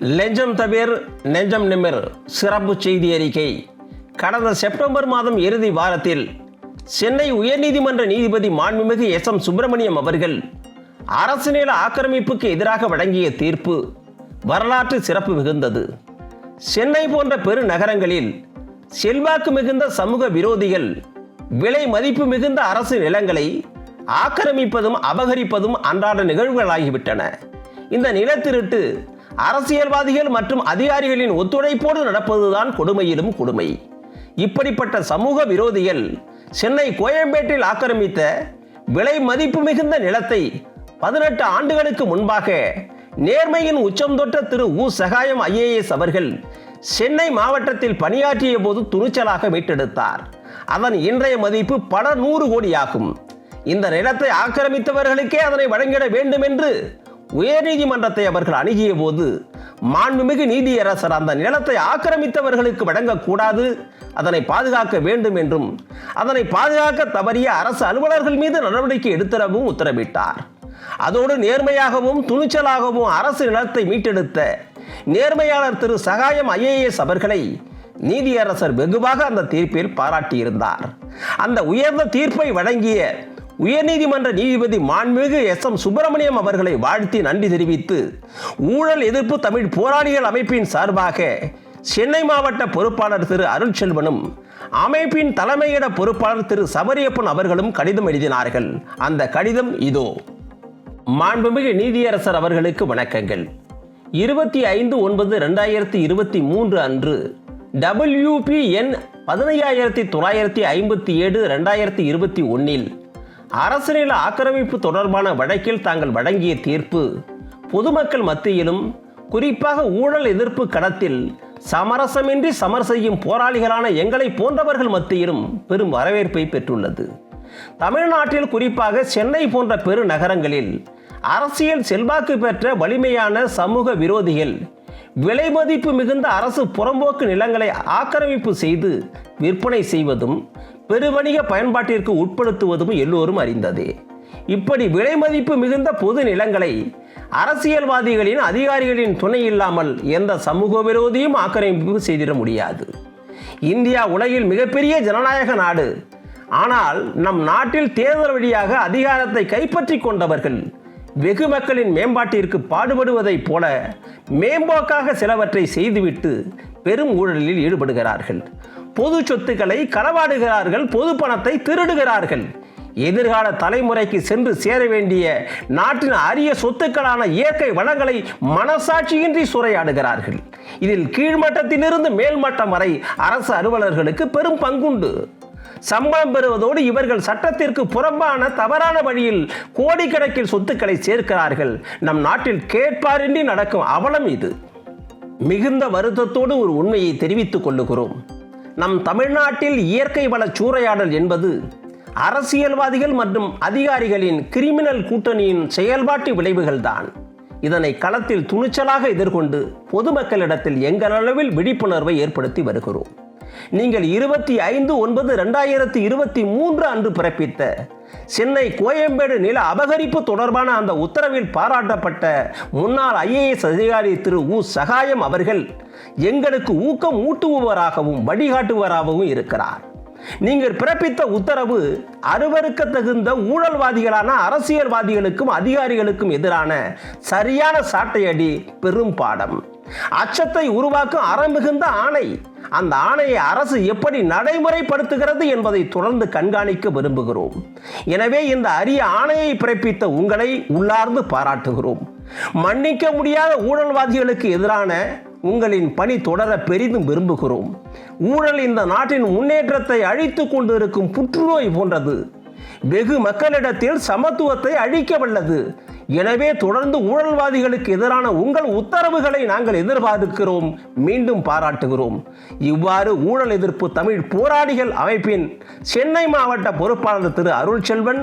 லெஞ்சம் தவிர் நெஞ்சம் நிமிர் சிறப்பு செய்தி அறிக்கை. கடந்த செப்டம்பர் மாதம் இறுதி வாரத்தில் சென்னை உயர்நீதிமன்ற நீதிபதி மாண்புமிகு எஸ் எம் சுப்பிரமணியம் அவர்கள் அரசு நில ஆக்கிரமிப்புக்கு எதிராக வழங்கிய தீர்ப்பு வரலாற்று சிறப்பு மிகுந்தது. சென்னை போன்ற பெருநகரங்களில் செல்வாக்கு மிகுந்த சமூக விரோதிகள் விலை மதிப்பு மிகுந்த அரசு நிலங்களை ஆக்கிரமிப்பதும் அபகரிப்பதும் அன்றாட நிகழ்வுகளாகிவிட்டன. இந்த நிலத்திருட்டு அரசியல்வாதிகள் மற்றும் அதிகாரிகளின் ஒத்துழைப்போடு நடப்பதுதான் கொடுமையிலும் கொடுமை. இப்படிப்பட்ட சமூக விரோதிகள் சென்னை கோயம்பேட்டில் ஆக்கிரமித்த விலை மதிப்பு மிகுந்த நிலத்தை பதினெட்டு ஆண்டுகளுக்கு முன்பாக நேர்மையின் உச்சம் தொட்ட திரு உ சகாயம் ஐஏஎஸ் அவர்கள் சென்னை மாவட்டத்தில் பணியாற்றிய போது துணிச்சலாக மீட்டெடுத்தார். அதன் இன்றைய மதிப்பு பல நூறு கோடியாகும். இந்த நிலத்தை ஆக்கிரமித்தவர்களுக்கே அதனை வழங்கிட வேண்டும் என்று உயர்நீதிமன்றத்தை அவர்கள் அணுகிய போது மாண்புமிகு நீதியரசர் அந்த நிலத்தை ஆக்கிரமித்தவர்களுக்கு வழங்கக்கூடாது அதனை பாதுகாக்க வேண்டும் என்றும் அதனை பாதுகாக்க தவறிய அரசு அலுவலர்கள் மீது நடவடிக்கை எடுத்தரவும் உத்தரவிட்டார். அதோடு நேர்மையாகவும் துணிச்சலாகவும் அரசு நிலத்தை மீட்டெடுத்த நேர்மையாளர் திரு சகாயம் ஐஏஎஸ் அவர்களை நீதியரசர் வெகுவாக அந்த தீர்ப்பில் பாராட்டியிருந்தார். அந்த உயர்ந்த தீர்ப்பை வழங்கிய உயர்நீதிமன்ற நீதிபதி மாண்புமிகு எஸ் எம் சுப்பிரமணியம் அவர்களை வாழ்த்தி நன்றி தெரிவித்து ஊழல் எதிர்ப்பு தமிழ் போராளிகள் அமைப்பின் சார்பாக சென்னை மாவட்ட பொறுப்பாளர் திரு அருள்செல்வனும் அமைப்பின் தலைமையிட பொறுப்பாளர் திரு சபரியப்பன் அவர்களும் கடிதம் எழுதினார்கள். அந்த கடிதம் இதோ. மாண்புமிகு நீதியரசர் அவர்களுக்கு வணக்கங்கள். இருபத்தி ஐந்து ஒன்பது ரெண்டாயிரத்தி இருபத்தி மூன்று அன்று டபிள்யூபிஎன் பதினையாயிரத்தி தொள்ளாயிரத்தி ஐம்பத்தி ஏழு ரெண்டாயிரத்தி இருபத்தி ஒன்றில் அரசு நில ஆக்கிரமிப்பு தொடர்பான வழக்கில் தாங்கள் வழங்கிய தீர்ப்பு. பொதுமக்கள் மத்தியிலும் குறிப்பாக ஊழல் எதிர்ப்பு களத்தில் சமரசமின்றி சமர் செய்யும் போராளிகளான எங்களை போன்றவர்கள் மத்தியிலும் பெரும் வரவேற்பை பெற்றுள்ளது. தமிழ்நாட்டில் குறிப்பாக சென்னை போன்ற பெருநகரங்களில் அரசியல் செல்வாக்கு பெற்ற வலிமையான சமூக விரோதிகள் விலை மதிப்பு மிகுந்த அரசு புறம்போக்கு நிலங்களை ஆக்கிரமிப்பு செய்து விற்பனை செய்வதும் பெருவணிக பயன்பாட்டிற்கு உட்படுத்துவதும் எல்லோரும் அறிந்ததே. இப்படி விலை மதிப்பு மிகுந்த பொது நிலங்களை அரசியல்வாதிகளின் அதிகாரிகளின் துணை இல்லாமல் எந்த சமூக விரோதியும் ஆக்கிரமிப்பு செய்திட முடியாது. இந்தியா உலகில் மிகப்பெரிய ஜனநாயக நாடு. ஆனால் நம் நாட்டில் தேர்தல் வழியாக அதிகாரத்தை கைப்பற்றி கொண்டவர்கள் வெகு மக்களின் மேம்பாட்டிற்கு பாடுபடுவதைப் போல மேம்போக்காக சிலவற்றை செய்துவிட்டு பெரும் ஊழலில் ஈடுபடுகிறார்கள். பொது சொத்துக்களை களவாடுகிறார்கள் பொது பணத்தை திருடுகிறார்கள். எதிர்கால தலைமுறைக்கு சென்று சேர வேண்டிய நாட்டின் அரிய சொத்துக்களான இயற்கை வளங்களை மனசாட்சியின்றி சூறையாடுகிறார்கள். இதில் கீழ்மட்டத்திலிருந்து மேல்மட்டம் வரை அரசு அலுவலர்களுக்கு பெரும் பங்குண்டு. சம்பளம் பெறுவதோடு இவர்கள் சட்டத்திற்கு புறம்பான தவறான வழியில் கோடிக்கணக்கில் சொத்துக்களை சேர்க்கிறார்கள். நம் நாட்டில் கேட்பாரின்றி நடக்கும் அவலம் இது. மிகுந்த வருத்தத்தோடு ஒரு உண்மையை தெரிவித்துக் கொள்ளுகிறோம். நம் தமிழ்நாட்டில் இயற்கை வள சூறையாடல் என்பது அரசியல்வாதிகள் மற்றும் அதிகாரிகளின் கிரிமினல் கூட்டணியின் செயல்பாட்டு விளைவுகள்தான். இதனை களத்தில் துணிச்சலாக எதிர்கொண்டு பொதுமக்களிடத்தில் எங்கள் அளவில் விழிப்புணர்வை ஏற்படுத்தி வருகிறோம். நீங்கள் இருபத்தி ஐந்து ஒன்பது ரெண்டாயிரத்தி இருபத்தி மூன்று அன்று பிறப்பித்த சென்னை கோயம்பேடு நில அபகரிப்பு தொடர்பான அந்த உத்தரவில் பாராட்டப்பட்ட முன்னாள் ஐஏஎஸ் அதிகாரி திரு உ சகாயம் அவர்கள் எங்களுக்கு ஊக்கம் ஊட்டுபவராகவும் வழிகாட்டுவராகவும் இருக்கிறார். நீங்கள் பிறப்பித்த உத்தரவு அருவருக்க தகுந்த ஊழல்வாதிகளான அரசியல்வாதிகளுக்கும் அதிகாரிகளுக்கும் எதிரான சரியான சாட்டையடி பெரும் பாடம். அச்சத்தை உருவாக்கும் அறமிகுந்த ஆணை. அந்த ஆணையை அரசு எப்படி நடைமுறைப்படுத்துகிறது என்பதை தொடர்ந்து கண்காணிக்க விரும்புகிறோம். எனவே இந்த அரிய ஆணையை பிறப்பித்த உங்களை உள்ளார்ந்து பாராட்டுகிறோம். மன்னிக்க முடியாத ஊழல்வாதிகளுக்கு எதிரான உங்களின் பணி தொடர பெரிதும் விரும்புகிறோம். ஊழல் இந்த நாட்டின் முன்னேற்றத்தை அழித்து கொண்டிருக்கும் புற்றுநோய் போன்றது. வெகு மக்களிடத்தில் சமத்துவத்தை அழிக்க வல்லது. எனவே தொடர்ந்து ஊழல்வாதிகளுக்கு எதிரான உங்கள் உத்தரவுகளை நாங்கள் எதிர்பார்க்கிறோம். மீண்டும் பாராட்டுகிறோம். இவ்வாறு ஊழல் எதிர்ப்பு தமிழ் போராளிகள் அமைப்பின் சென்னை மாவட்ட பொறுப்பாளர் திரு அருள்செல்வன்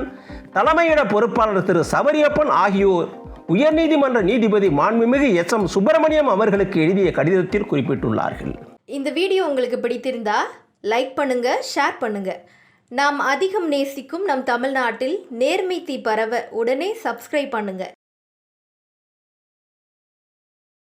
தலைமையிட பொறுப்பாளர் திரு சபரியப்பன் ஆகியோர் உயர்நீதிமன்ற நீதிபதி மாண்புமிகு எஸ் எம் சுப்பிரமணியம் அவர்களுக்கு எழுதிய கடிதத்தில் குறிப்பிட்டுள்ளார்கள். இந்த வீடியோ உங்களுக்கு பிடித்திருந்தா லைக் பண்ணுங்க ஷேர் பண்ணுங்க. நாம் அதிகம் நேசிக்கும் நம் தமிழ்நாட்டில் நேர்மை தீ பரவ உடனே சப்ஸ்கிரைப் பண்ணுங்க.